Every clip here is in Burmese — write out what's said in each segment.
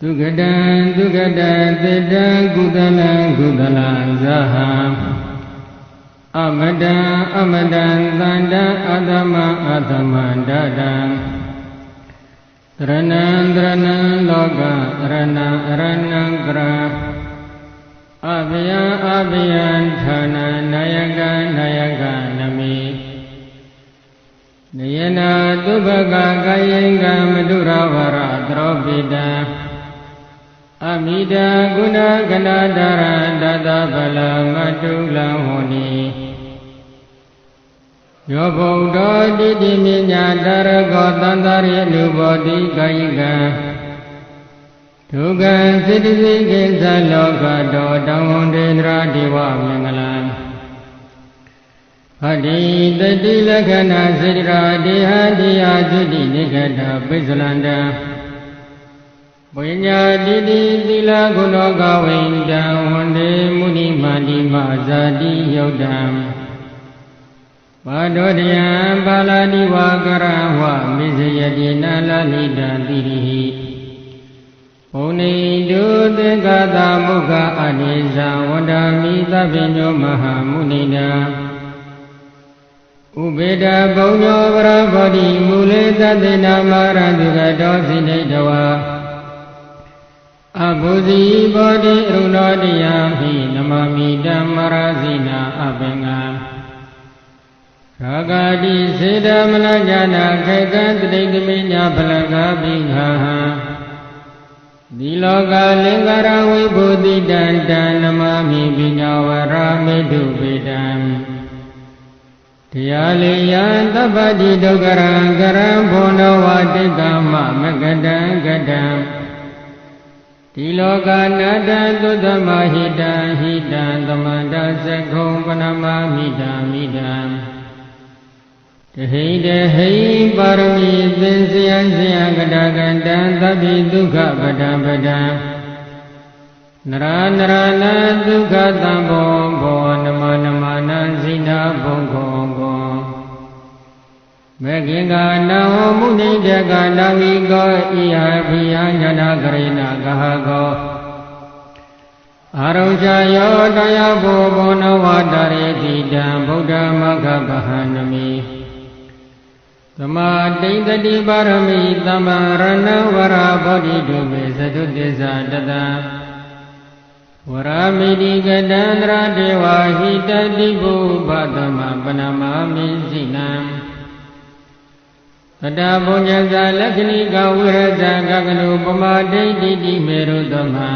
ဒုက္ကတံဒုက္ကတတေတံကုသလံကုသလံဇဟံအမတံအမတံသန္တံအသမံအသမံဒတံတရဏံတရဏံလောကရဏံအရဏံကရအဘယံအဘယံဌာနနာယကနာယကနမိနယနာသုဘကကာယင်ကမတုရဝရသရောပိတံ အမိတံဂုဏကနာဒရတတဗလမတုလံဟောနိယောဗုဒ္ဓတိတိမြညာတရကောတန္တရိလူဘောတိကာယကံဒုက္ခံစိတ္တိကိစ္စလောကတောတောင်းဝန္တေန္ဒရာဒေဝမင်္ဂလံဟတိတတိလက္ခဏာစေတရာဒေဟတိယသုတိနိကတပိစ္ဆလန္တံ ဝိညာတိတိသီလဂုဏောကဝိန္တံဝန္တေမုနိမာတိမဇာတိယုတ်တံဘာဒောတယံပါဠိဝါကရဝမိစယတိနာလလိတံတိရိဘုန်ိတုသင်္ကတာမုခအနိဇံဝန္ဒာမိသဗ္ဗညောမဟာမုနိတံဥပေတဘုံညောဗရဘောဓိမူလေသတေနာမရတုကတောစိနေတဝါ အဘုဇီဘောဓိအရုဏောတယံဟိနမမိဓမ္မရာဇိနာအပင်္ဂံရာဂာတိစေတမလဉာဏခေကံတတိတမိညာဖလကပိငါဟံဒီလောကလင်္ကာရဝိဘုတိတံတံနမမိပိညာဝရမေတုပိတံတရားလေယံတပ္ပတိဒုက္ခရံကရံဘောနဝတိကမမကတံကတံ ဒီလောကနာတံသုတမဟိတံဟိတံသမန္တသကုံပနမမိတံမိတံတဟိတဟိပါရမီသင်္စယံစယကတကတံသဗ္ဗိဒုက္ခပဒံပဒံနရနရနဒုက္ခသံဘောဘော မေခင်ကနာဟောမုနိတကနာဝိကောဣဟဖိယညာနာကရိဏကဟကောအာရုံချယောတယဘောဘောနဝတရေတိတံဗုဒ္ဓမဂ္ဂဗဟနမိသမာတိန်တတိပါရမိသမ္မာရဏဝရဘောဓိတုမေသတုတ္တဇတတံဝရမိတိကတန္တရာဒေဝဟိတတိဘုဘသမပနမမိစိနံ တတဘုညဇာလက္ခဏိကဝိရဇံကကနုပမာဒိဋ္ဌိတိမေရုသမံ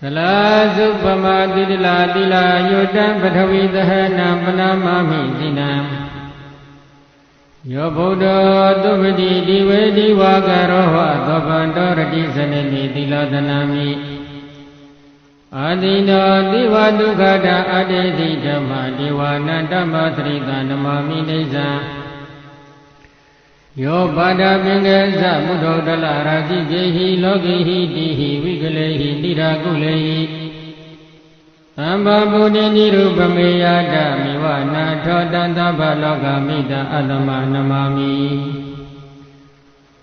သလာစုပမာတိတလာတိလာယုတံပထဝီသဟနံပနမမိစိနံယောဗုဒ္ဓသုပတိဒီဝေဒီဝါကရောဟသောဗန္တောရတိစနေတိသီလသနာမိအာတိနောတိဝဒုက္ခတာအတေတိဓမ္မဒေဝနာတမသရိတနမမိနေဇံ ယောပါဒပင်ကေသမုဒ္ဓတလရာတိကေဟိလောကိဟိတိဟိဝိကလေဟိတိရာကုလေဟိသမ္ဗဗုဒ္ဓနိရုပမေယတမိဝနာထောတံသဗ္ဗလောကမိတအတ္တမနမမိ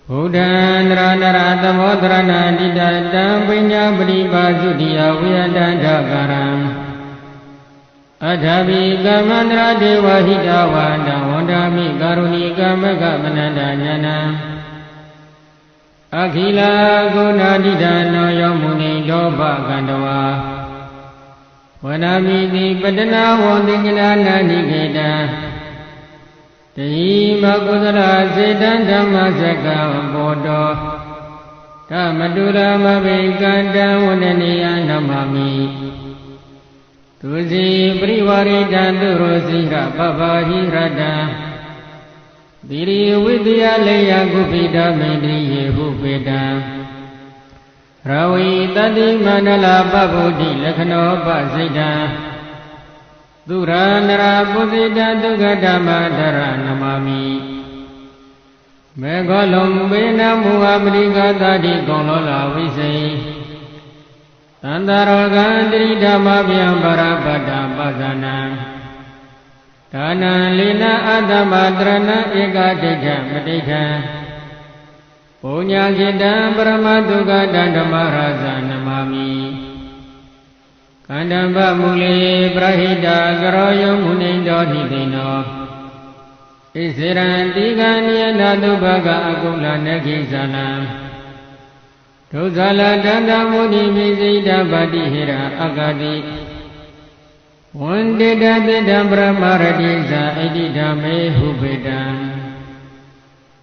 ဘုဒ္ဓံနရနရသမောတရဏတိတတံပညာပရိပါစုတိယဝိယတံဓကရံအထာဘိကမန္တရာဒေဝဟိတဝန္တ ဝန္တာမိကာရုဏီကမကမနန္တညာနံအခိလာဂုဏတိဒနောယောမုနိဒောဘကန္တဝါဝနာမိတိပတနာဝန္တိကနာနာနိကေတံတိမကုသလစေတံဓမ္မစကံဘောတောဓမ္မတုရမဘိကံတံဝန္ဒနိယနမမိ သူစီပရိဝရိတံသူရောစီရပပဟိရတံသီရိဝိတယလေယကုပိတမိန္ဒိယေဟုပေတံရဝိတတိမန္တလာပဗုဒ္ဓိလက္ခဏောပစိတံသူရနရာပုစိတဒုက္ခဓမ္မဒရနမမိမေဃောလုံဘေနမူအပရိကသာတိကုံလောလာဝိစိ သန္တရောဂံတိဓမ္မဗျံပရပတ္တပဇာနံဒါနံလိနအတ္တမတရဏဧကဒိဋ္ဌမတိဋ္ဌံပုညကိတံပရမတုကတံဓမ္မရာဇာနမမိကန္တံပမူလေပရဟိတကရောယမုနိတောဟိသိနောဣစေရံတိကံနိယနာတုဘကအကုလနခိဇာလံ ဒုဇာလတန္တမုနိမိစိတဗတိဟိရအဂတိဝန္တိတတိတံပရမရတိဇာဣတိဓမ္မေဟုပေတံ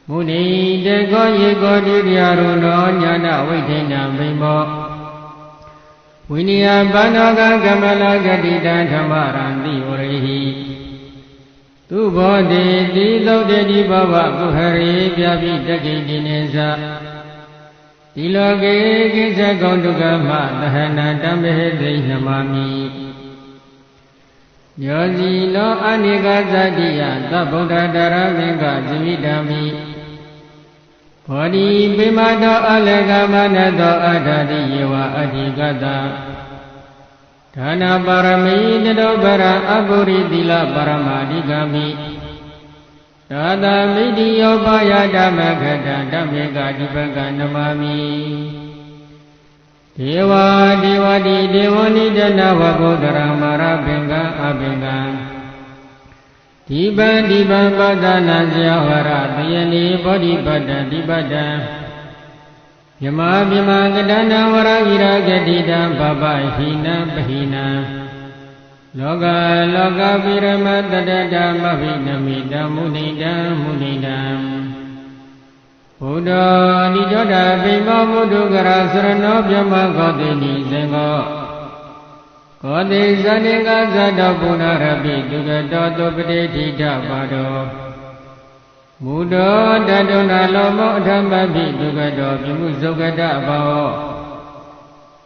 မုနိတေကောယေကောတိရိယရုနောညာနာဝိထိဏံဘိမောဝိနိယဘာနောကကမလဂတိတံဓမ္မရံတိဝရိဟိသူဘောတိတိသုတ်တိဘဝကုဟရေပြပိတကိတိနေသ ဒီလောကေကိစ္စကောဒုက္ခမသဟနာတမေသိနမမိယောဇီလောအနိကသတိယသဗ္ဗုဒ္ဓတရမင်္ဂဇမိတမိဘောဓိပိမတောအလကမနတောအဋ္ဌတိယေဝအဓိကတဒါနပါရမီတတောပရအပုရိသီလပါရမအဓိကမိ သာသမိတိယောပါယဓမ္မခတဓမ္မေကဒီပကနမမိဒေဝဒေဝတိဒေဝနိတနဝဘုဒ္ဓရမရပင်္ဂအပင်္ဂဒီပံဒီပံပဒနာဇယဝရတယနိဘောဓိပတ္တဒီပတ္တယမမြမကတနာဝရဝိရာဂတိတံဘဘဟိနပဟိန လောကလောကပိရမတတတမဘိနမိတမုနိတံမုနိတံဘုဒ္ဓနိကြောတာပိမောမုဒုကရသရဏောပြမကောတိနိသင်္ကောကောတိဇဏိကဇတပုဏ္ဏရပိတုကတောတုပတိဋ္ဌပါတောမုတောတတုနာလောမောအထမပိတုကတောပြမှုဇုကတဘော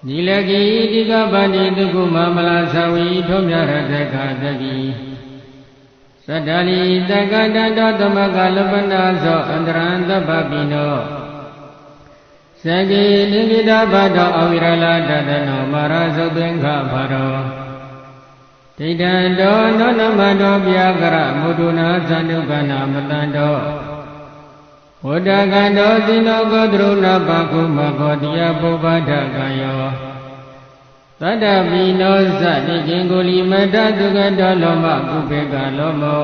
ဒီလကိတိကပတိတုကုမမလာသဝီထုံးမြရတခာတတိသတ္တလီတက္ကတတောသမကလပနာသောအန္တရံသဗ္ဗပိနောသကေနိမိတဘတောအဝိရလတတနောမာရသုသင်္ခဘာရောဒိဋ္ဌံတောနောနမတောပြာကရမုဒုနာသန္တုကနာမတန္တော ဝတ္တကံတောသီနောကောသရုဏပကုမကောတိယပုဗ္ဗဒကံယောသတ္တပိနောသတိကင်ကိုလီမတတုကတောလောမကုပေကလောမော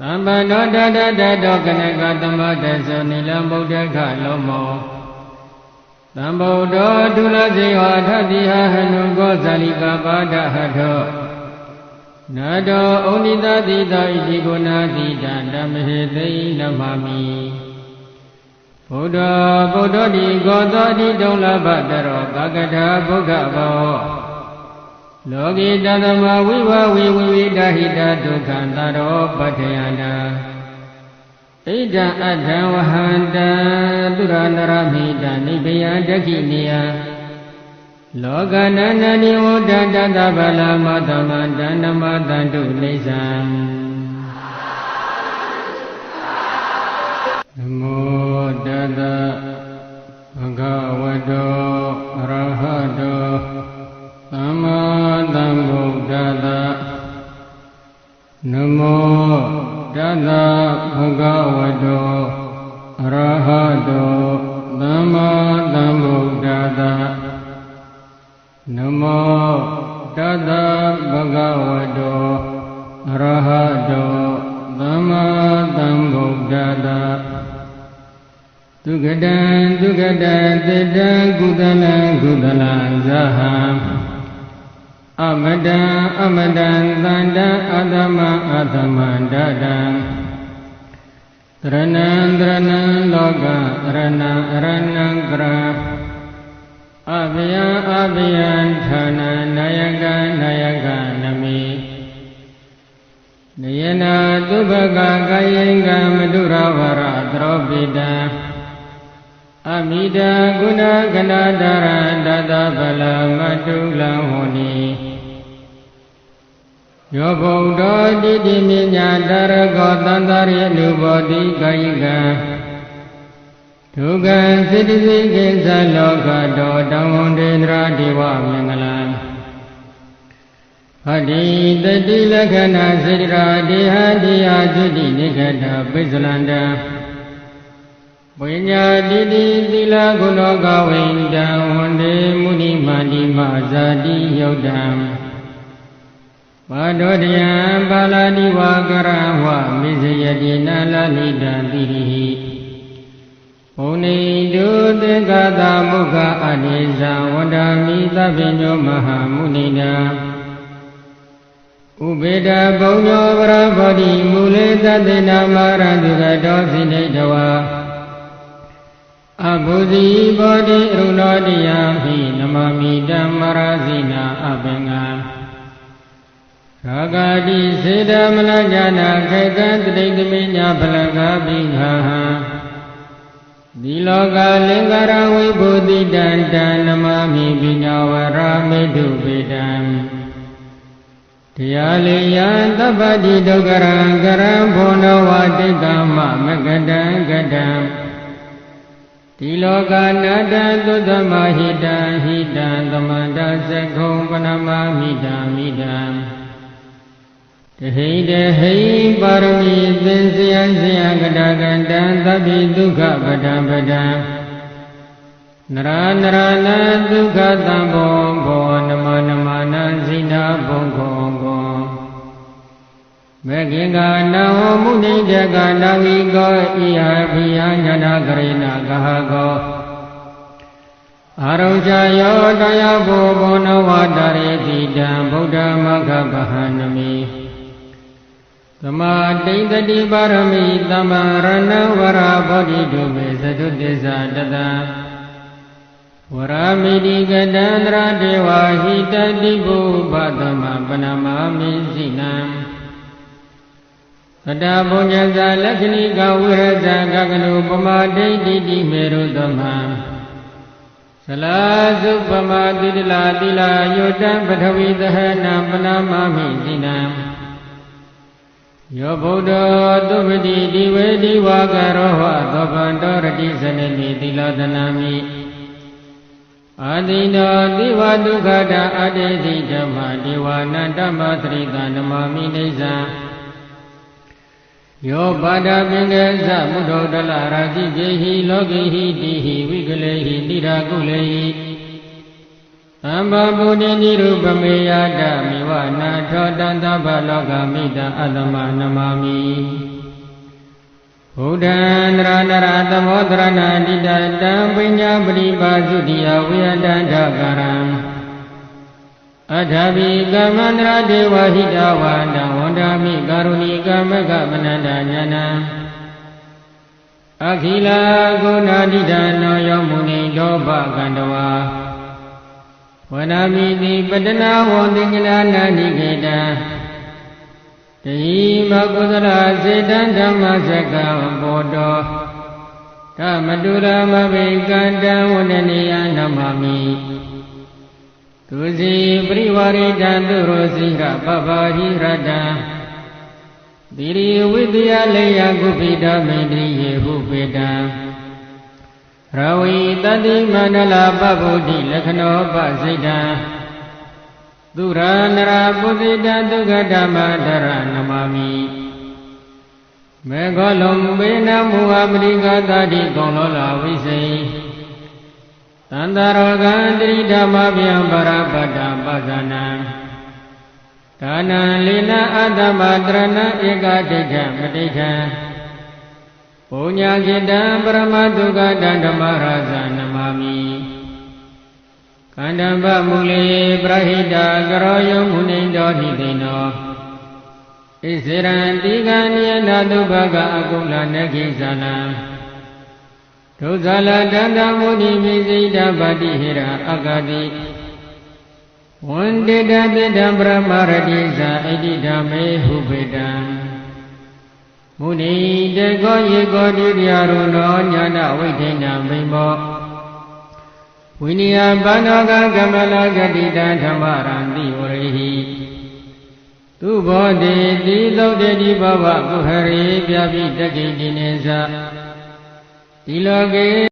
သမ္ပန္နောတတတတောကနကသမတသောနိလံဗုဒ္ဓခလောမောသံဗုဒ္ဓောဒုလစေဟထတိဟဟနုကောဇာလိကပါဒဟထော နာတောဩနိတတိတောဣတိကိုနာတိတံဓမ္မဟေသိနမမိဘုဒ္ဓဗုဒ္ဓတိကောသောတိတုံလဘတရောကကထာဘုဒ္ဓဘောလောကိတသမဝိဝဝိဝိဝိတဟိတဒုက္ခံတရောပဋ္ဌယန္တာဣဒံအထံဝဟန္တသုရနရမိတနိဗ္ဗယဒက္ခိနိယ လောကနာနနိဝတ္တတတဗလမသမန္တနမတန္တုနေသံနမောတတဘဂဝတော ကုသလံကုသလံဇဟံအမတံအမတံသန္တံအသမံအသမံတတံတရဏံတရဏံလောကရဏံအရဏံကရအဘယံအဘယံဌာနနာယကနာယကနမိနယနာသုဘကကာယင်ကမတုရဝရသရောပိတံ အမိတံကုဏကနာတရံတတဗလမတုလံဟောနိယောဘုံတော်တိတိမြညာတရကောတန္တရိအနုဘောတိကာယကံဒုက္ခစိတ္တိစိကိစ္စလောကတောတံဝန္တေန္ဒရာဒေဝမင်္ဂလံဟတိတတိလက္ခဏာစေတရာဒေဟတိယသုတိနိခတပိစ္ဆလန္တံ ပညာတိတိသီလကုလောကဝိန္တံဝန္တေမုနိမာတိမဇာတိယုတ်တံပါဒောတယံပါဠာတိဝါကရဝမိစယတိနာလလိတံတိရိဘုန်နေတုသင်္ကတာမုခအနိဇံဝန္ဒာမိသဗ္ဗညောမဟာမုနိနာဥပေဒဘုံညောဗရဘောဓိမူလေသတေနာမရတုကတောစိနေတဝါ အဘုဇီဘောဓိအရုဏောတိယမိနမမိဓမ္မရာဇိနာအပင်္ဂံရာဂာတိစေတမလဉာဏခေကံတတိတမိညာဖလကပိငါဟံဒီလောကလင်္ကာရဝိဘုတိတံတံနမမိပိညာဝရမေတုပေတံတရားလေယံသဗ္ဗတိဒုက္ခရံကရံဘောနဝတိကမမကတံကတံ ဒီလောကနာတံသုတ္တမဟိတံဟိတံသမန္တသကုံပနမမိတံမိတံတဟိတဟိပါရမီသင်္ဆယံဆယကတကတံသဗ္ဗိဒုက္ခပဒံပဒံနရနရနဒုက္ခသံဘောဘောနမနမနာဇိနာဘုံခောကော မေခင်ကနာဟောမုနိတကနာဝိကောဣဟဖိယညာနာကရိဏကဟကောအာရုံချယောတရားဘောဘောနဝတရေတိတံဗုဒ္ဓမဂ္ဂဗဟနမိသမာတိတတိပါရမိသမ္မာရဏဝရဘောဓိတုမေသတုတ္တဇတတံဝရမိတိကတန္တရာဒေဝဟိတတိဘုပသမပနမမိစိနံ သတ္တဘုညဇာလက္ခဏိကဝိရဇာကကနုပမာဒိဋ္ဌိတိမေရုသမံသလာစုပမာတိတလာတိလာယုတံပထဝီသဟနံပနမမိစိနံယောဗုဒ္ဓသုပတိဒီဝေဒီဝါကရောဟသောဗန္တောရတိစနေမိသီလသနာမိအာတိနောတိဝဒုက္ခတာအတေတိဓမ္မဒေဝနန္တမသရိတနမမိနေဇံ ယောပါဒပင်ကေသမုဒ္ဓတလရာတိပြေဟိလောကိဟိတိဟိဝိကလေဟိတိရာကုလေဟိသမ္ဗဗုဒ္ဓနိရုပမေယတမိဝနာထောတန္တဗလောကမိတအတ္တမနမမိဘုဒ္ဓံနရနရသမောတရဏတိတတံပညာပရိပါစုတိယဝိယတန္တကရံအထာဘိကမန္တရာဒေဝဟိတဝန္တဝန္တာမိကာရုဏီကမကမနန္တညာနံအခိလာဂုဏာတိဒနောယောမုနိဒောဘကန္တဝါဝနာမိတိပတနာဝန္တိကလာနာနိကေတံတဟိမကုသလစေတံဓမ္မစကံဘောတောဓမ္မတုရမဘိကန္တံဝန္ဒနိယနမမိ သူစီပရိဝရိတံသူရောစီရပပဟိရတံသီရိဝိတယလေယကုပိတမေတိယေဟုပေတံရဝိတတိမန္တလာပဗုဒ္ဓိလက္ခဏောပစိတံသူရနရာပုသိတဒုက္ခဓမ္မဒရနမမိမေဃလုံးဘေနမူအပရိကသာတိကောလောလာဝိစိ သန္တရောဂံတိဓမ္မဗျံပရပတ္တပဇာနံဒါနံလိနအတ္တမတရဏဧကဒိဋ္ဌမတိဋ္ဌံပုညခိတံပရမဒုက္ခတံဓမ္မရာဇာနမမိကန္တံဗမူလေပရဟိတကရောယမုနိတောဟိသိနောဣစေရံတိကံနိယနာတုဘကအကုလနခိဇာလံ ဒုဇာလတန္တမုနိမိစိတဗတိဟိရအကတိဝဝန္တိတတိတံပရမရတိဇာဣတိဓမ္မေဟုပေတံမုနိတေကောယေကောတိရိယရုလောညာဏဝိဋ္ဌိဏမိမောဝိနိယဘာနောကကမလဂတိတံဓမ္မရံတိဝရိဟိသူဘောတိတိသုတ်တေတိဘဝကုဟရေပြပိတကိတိနေသ ဒီလောကေ